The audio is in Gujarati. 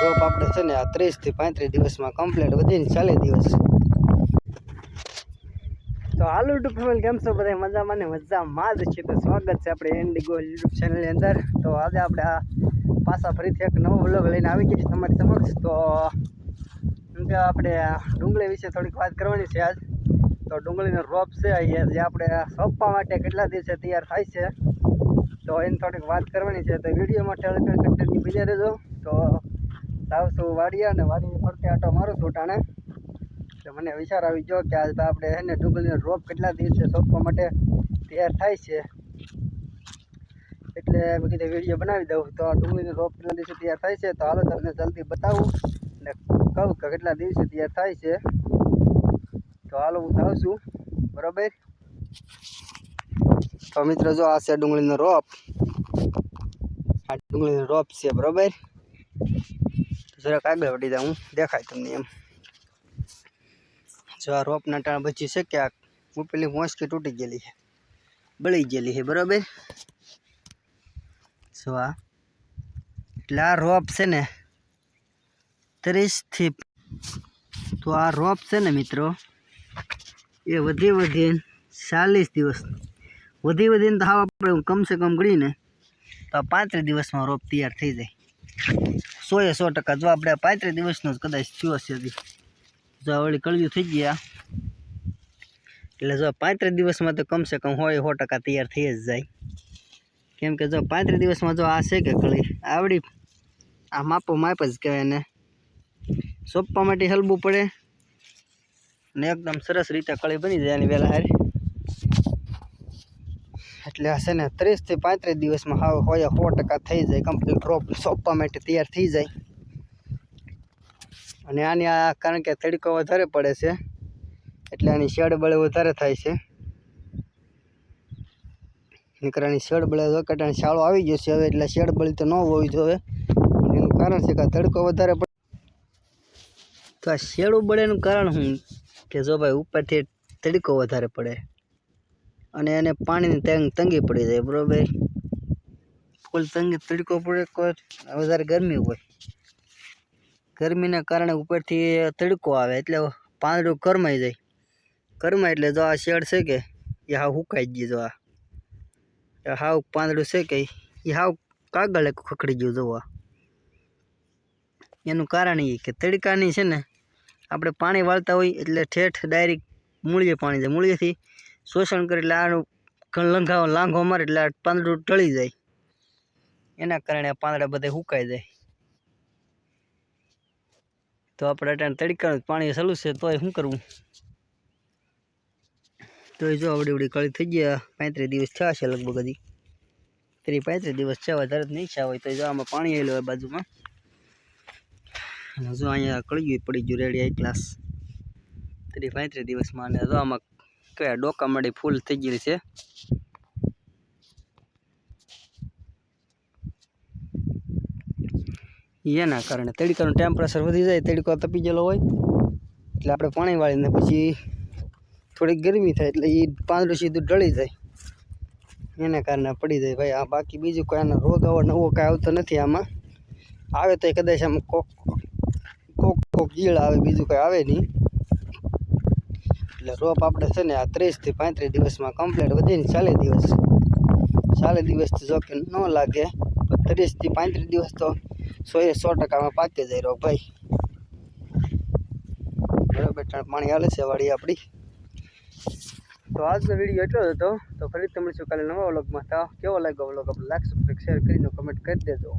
રોપ આપણે છે ને આ ત્રીસથી પાંત્રીસ દિવસમાં કમ્પ્લીટ વધીને ચાલીસ દિવસ. તો હાલો યુટ્યુબ ફેમિલી કેમ છો બધા? મજામાં ને મજામાં જ છે તો સ્વાગત છે આપણે ઇન્ડિગો યુટ્યુબ ચેનલની અંદર. તો આજે આપણે આ પાછા ફરીથી એક નવો વ્લોગ લઈને આવી ગયા છે તમારી સમક્ષ. તો આપણે ડુંગળી વિશે થોડીક વાત કરવાની છે આજ. તો ડુંગળીનો રોપ છે અહીંયા, જે આપણે સોંપવા માટે કેટલા દિવસે તૈયાર થાય છે. તો એની થોડીક વાત કરવાની છે. તો વિડીયોમાં ટેલિફોન કન્ટેન્ટની બીજા રહેજો. તો સાવસું વાડિયા અને વાડીની ફરતે આટો મારું છું ટાણે. તો મને વિચાર આવી ગયો કે આજ તો આપણે એને ડુંગળીનો રોપ કેટલા દિવસે સોંપવા માટે તૈયાર થાય છે. એટલે મેં કીધું વીડિયો બનાવી દઉં. તો ડુંગળીનો રોપ કેટલા દિવસે તૈયાર થાય છે? તો હાલો તમને જલ્દી બતાવું અને કહું કે કેટલા દિવસે તૈયાર થાય છે. તો હાલો હું જાઉં છું. બરાબર? તો મિત્રો જો આ છે ડુંગળીનો રોપ. આ ડુંગળીનો રોપ છે, બરાબર? જરાક આગળ વધી જાઉં, દેખાય તમને એમ. જો આ રોપના ટાણ બચી છે કે આ ઉપેલી મોસકી તૂટી ગયેલી છે. બળી ગયેલી છે, બરાબર? જો આ, એટલે આ રોપ છે ને ત્રીસથી, તો આ રોપ છે ને મિત્રો, એ વધી વધીને ચાલીસ દિવસ, વધી વધીને તો હા આપણે કમસે કમ ગણીને તો આ પાંત્રીસ દિવસમાં રોપ તૈયાર થઈ જાય. સોએ સો ટકા. જો આપણે પાંત્રીસ દિવસનો જ કદાચ થયો છે જો વળી કળિયું થઈ ગયા. એટલે જો પાંત્રીસ દિવસમાં તો કમસે કમ હોય સો ટકા તૈયાર થઈ જ જાય. કેમ કે જો પાંત્રીસ દિવસમાં જો આ છે કે કળી, આવડી, આ માપો માપ જ કહેવાય ને સોંપવા માટે હલવું પડે. ને એકદમ સરસ રીતે કળી બની જાય એની વહેલા હારી. એટલે હશે ને ત્રીસથી પાંત્રીસ દિવસમાં હાવ હોય, સો ટકા થઈ જાય કમ્પ્લીટ ક્રોપ સોંપવા માટે તૈયાર થઈ જાય. અને આની આ, કારણ કે તડકો વધારે પડે છે, એટલે આની શેડ બળે વધારે થાય છે. નીકળાની શેડ બળે જો શાળો આવી ગયો છે હવે, એટલે શેડ બળી તો ન હોવી જોઈએ. એનું કારણ છે કે તડકો વધારે પડે. તો આ શેડું બળેનું કારણ શું? કે જો ભાઈ ઉપરથી તડકો વધારે પડે. અને એને પાણીની તંગ તંગી પડી જાય, બરાબર? ફૂલ તંગી તડકો પડે કોઈ વધારે ગરમી હોય. ગરમીના કારણે ઉપરથી તડકો આવે, એટલે પાંદડું કરમાઈ જાય. કરમાય એટલે જો આ શેડ છે કે, એ હાવ હુકાઈ ગયું જો આ. હાવ પાંદડું છે કે, એ હાવ કાગળે ખખડી ગયું જોવા એનું કારણ એ કે તડકાની છે ને, આપણે પાણી વાળતા હોય એટલે ઠેઠ ડાયરેક્ટ મૂળીએ પાણી જાય. મૂળીએથી શોષણ કરે એટલે આનું લંઘાવો, લાંઘો મારે એટલે પાંદડું ટળી જાય. એના કારણે પાંદડા બધા સુકાઈ જાય. તો આપણે અટાણે તડકાનું પાણી ચાલુ છે, તોય શું કરવું? તોય જો આવડી આવડી કળી થઈ ગયા, પાંત્રીસ દિવસ થયા છે લગભગ હજી. ત્રીસ પાંત્રીસ દિવસ છે વધારે જ નહીં છે હોય તો જો આમાં પાણી આવેલું હોય બાજુમાં. જો અહીંયા કળિયું પડી ગયું, રેડી આઈ ક્લાસ. ત્રીસ પાંત્રીસ દિવસમાં અને જો આમાં કયા ડોકા મળી ફૂલ થઈ ગયેલી છે. એના કારણે તડકાનું ટેમ્પરેચર વધી જાય, તડકો તપી ગયેલો હોય, એટલે આપણે પાણી વાળીને પછી થોડીક ગરમી થાય, એટલે એ પાંદડું સીધું ઢળી જાય. એના કારણે પડી જાય. ભાઈ, આ બાકી બીજું કોઈ આનો રોગ આવો નવો કાંઈ આવતો નથી આમાં. આવે તો કદાચ આમ કોક કોક કોક ઈયળ આવે, બીજું કંઈ આવે નહીં. એટલે રોપ આપણે છે ને આ ત્રીસથી પાંત્રીસ દિવસમાં કમ્પ્લીટ વધીને ચાલીસ દિવસ. ચાલીસ દિવસ જો કે ન લાગે તો ત્રીસથી પાંત્રીસ દિવસ તો સો એ સો ટકામાં પાકી જાય રોપ ભાઈ. બરાબર પાણી હાલે છે વાડી આપણી. તો આજનો વીડિયો એટલો જ હતો. તો ફરી તમે શું કાલે નવા વ્લોગમાં. તો કેવો લાગ્યો વ્લોગ? આપણે લાઈક સબસ્ક્રાઈબ શેર કરીને કમેન્ટ કરી દેજો.